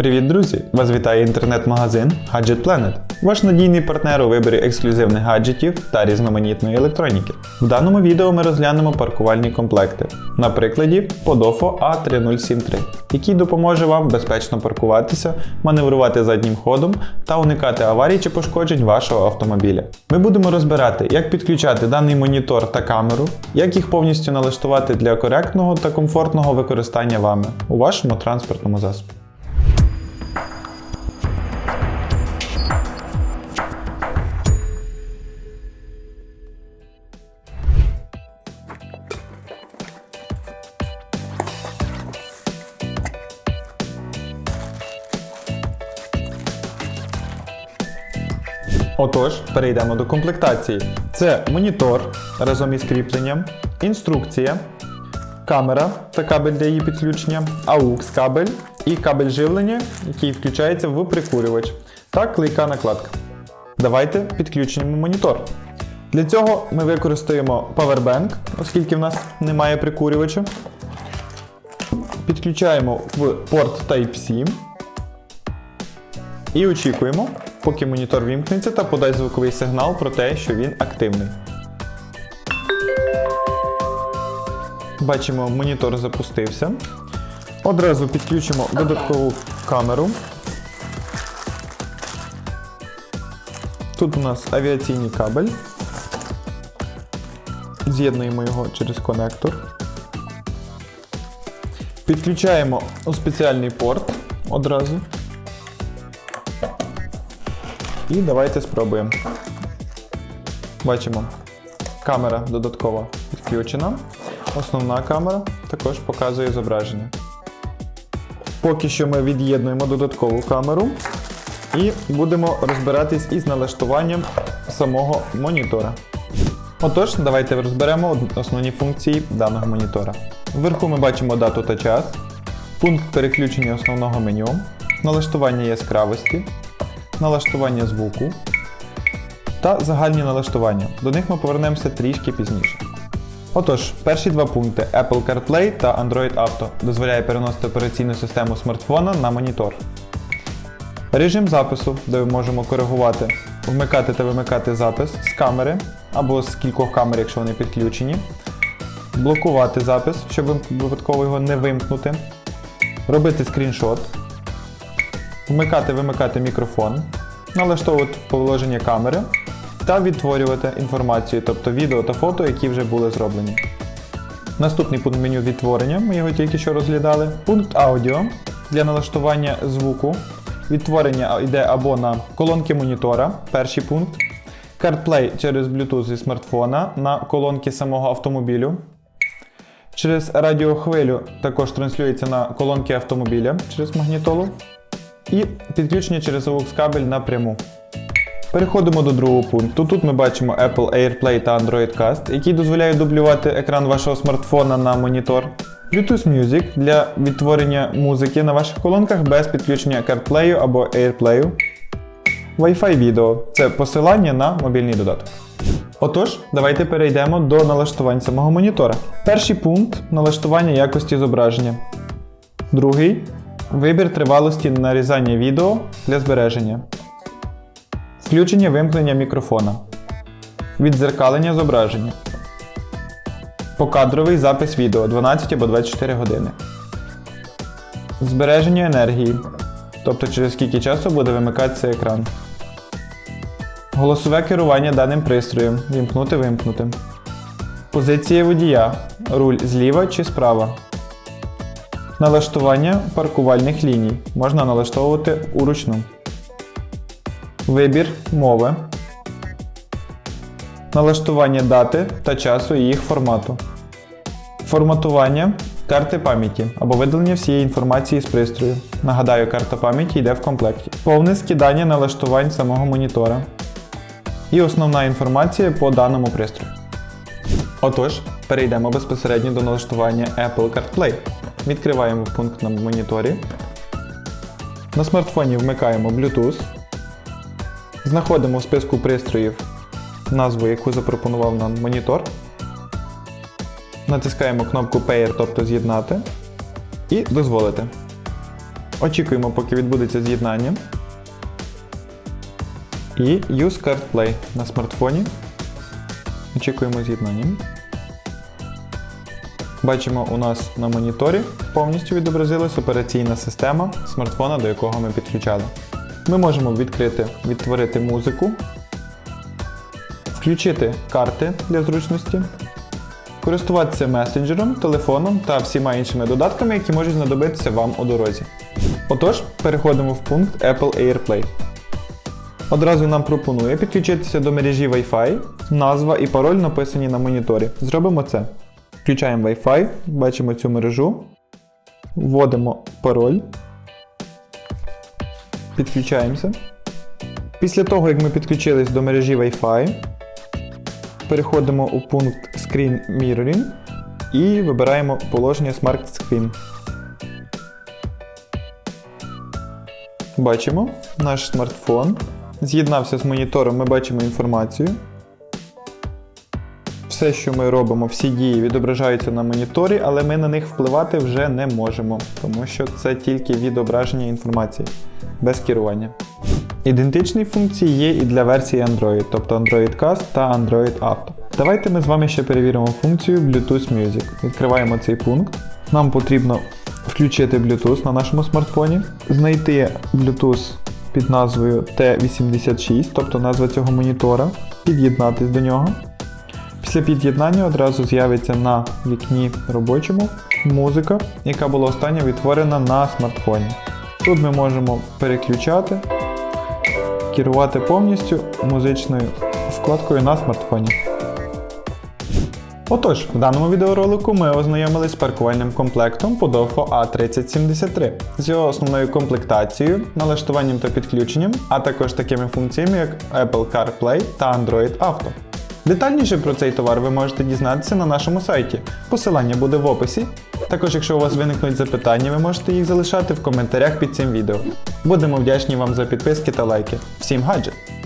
Привіт, друзі! Вас вітає інтернет-магазин Gadget Planet, ваш надійний партнер у виборі ексклюзивних гаджетів та різноманітної електроніки. В даному відео ми розглянемо паркувальні комплекти на прикладі Podofo A3073, який допоможе вам безпечно паркуватися, маневрувати заднім ходом та уникати аварій чи пошкоджень вашого автомобіля. Ми будемо розбирати, як підключати даний монітор та камеру, як їх повністю налаштувати для коректного та комфортного використання вами у вашому транспортному засобі. Отож, перейдемо до комплектації. Це монітор разом із кріпленням, інструкція, камера та кабель для її підключення, AUX кабель і кабель живлення, який включається в прикурювач, та клейка накладка. Давайте підключимо монітор. Для цього ми використаємо Powerbank, оскільки в нас немає прикурювача. Підключаємо в порт Type-C. І очікуємо, поки монітор вімкнеться та подасть звуковий сигнал про те, що він активний. Бачимо, монітор запустився. Одразу підключимо додаткову камеру. Тут у нас авіаційний кабель. З'єднуємо його через конектор. Підключаємо у спеціальний порт одразу. І давайте спробуємо. Бачимо, камера додаткова підключена. Основна камера також показує зображення. Поки що ми від'єднуємо додаткову камеру і будемо розбиратись із налаштуванням самого монітора. Отож, давайте розберемо основні функції даного монітора. Вверху ми бачимо дату та час, пункт переключення основного меню, налаштування яскравості, налаштування звуку та загальні налаштування. До них ми повернемося трішки пізніше. Отож, перші два пункти Apple CarPlay та Android Auto дозволяє переносити операційну систему смартфона на монітор. Режим запису, де ми можемо коригувати, вмикати та вимикати запис з камери або з кількох камер, якщо вони підключені. Блокувати запис, щоб випадково його не вимкнути. Робити скріншот вмикати-вимикати мікрофон, налаштовувати положення камери та відтворювати інформацію, тобто відео та фото, які вже були зроблені. Наступний пункт меню відтворення, ми його тільки що розглядали. Пункт аудіо для налаштування звуку. Відтворення йде або на колонки монітора, перший пункт. CarPlay через Bluetooth зі смартфона на колонки самого автомобілю. Через радіохвилю також транслюється на колонки автомобіля через магнітолу і підключення через AUX кабель напряму. Переходимо до другого пункту. Тут ми бачимо Apple AirPlay та Android Cast, які дозволяють дублювати екран вашого смартфона на монітор. Bluetooth Music для відтворення музики на ваших колонках без підключення CarPlay або AirPlay. Wi-Fi відео це посилання на мобільний додаток. Отож, давайте перейдемо до налаштувань самого монітора. Перший пункт налаштування якості зображення. Другий Вибір тривалості нарізання відео для збереження. Включення вимкнення мікрофона. Відзеркалення зображення. Покадровий запис відео 12 або 24 години. Збереження енергії. Тобто через скільки часу буде вимикатися екран. Голосове керування даним пристроєм. Вімкнути вимкнути. Позиція водія. Руль зліва чи справа. Налаштування паркувальних ліній можна налаштовувати уручну. Вибір мови. Налаштування дати та часу і їх формату. Форматування карти пам'яті або видалення всієї інформації з пристрою. Нагадаю, карта пам'яті йде в комплекті. Повне скидання налаштувань самого монітора. І основна інформація по даному пристрою. Отож, перейдемо безпосередньо до налаштування Apple CarPlay. Відкриваємо пункт на моніторі. На смартфоні вмикаємо Bluetooth. Знаходимо в списку пристроїв назву, яку запропонував нам монітор. Натискаємо кнопку Pair, тобто з'єднати. І дозволити. Очікуємо, поки відбудеться з'єднання. І Use CarPlay на смартфоні. Очікуємо з'єднання. Бачимо, у нас на моніторі повністю відобразилась операційна система смартфона, до якого ми підключали. Ми можемо відкрити, відтворити музику, включити карти для зручності, користуватися месенджером, телефоном та всіма іншими додатками, які можуть знадобитися вам у дорозі. Отож, переходимо в пункт Apple AirPlay. Одразу нам пропонує підключитися до мережі Wi-Fi, назва і пароль написані на моніторі. Зробимо це. Включаємо Wi-Fi, бачимо цю мережу, вводимо пароль, підключаємося. Після того, як ми підключились до мережі Wi-Fi, переходимо у пункт Screen Mirroring і вибираємо положення Smart Screen. Бачимо, наш смартфон з'єднався з монітором, ми бачимо інформацію. Все, що ми робимо, всі дії відображаються на моніторі, але ми на них впливати вже не можемо, тому що це тільки відображення інформації без керування. Ідентичні функції є і для версії Android, тобто Android Cast та Android Auto. Давайте ми з вами ще перевіримо функцію Bluetooth Music. Відкриваємо цей пункт. Нам потрібно включити Bluetooth на нашому смартфоні, знайти Bluetooth під назвою T86, тобто назва цього монітора, під'єднатись до нього. Після під'єднання одразу з'явиться на вікні робочому музика, яка була остання відтворена на смартфоні. Тут ми можемо переключати, керувати повністю музичною вкладкою на смартфоні. Отож, в даному відеоролику ми ознайомились з паркувальним комплектом Podolfo A3073 з його основною комплектацією, налаштуванням та підключенням, а також такими функціями, як Apple CarPlay та Android Auto. Детальніше про цей товар ви можете дізнатися на нашому сайті. Посилання буде в описі. Також, якщо у вас виникнуть запитання, ви можете їх залишати в коментарях під цим відео. Будемо вдячні вам за підписки та лайки. Всім гаджет!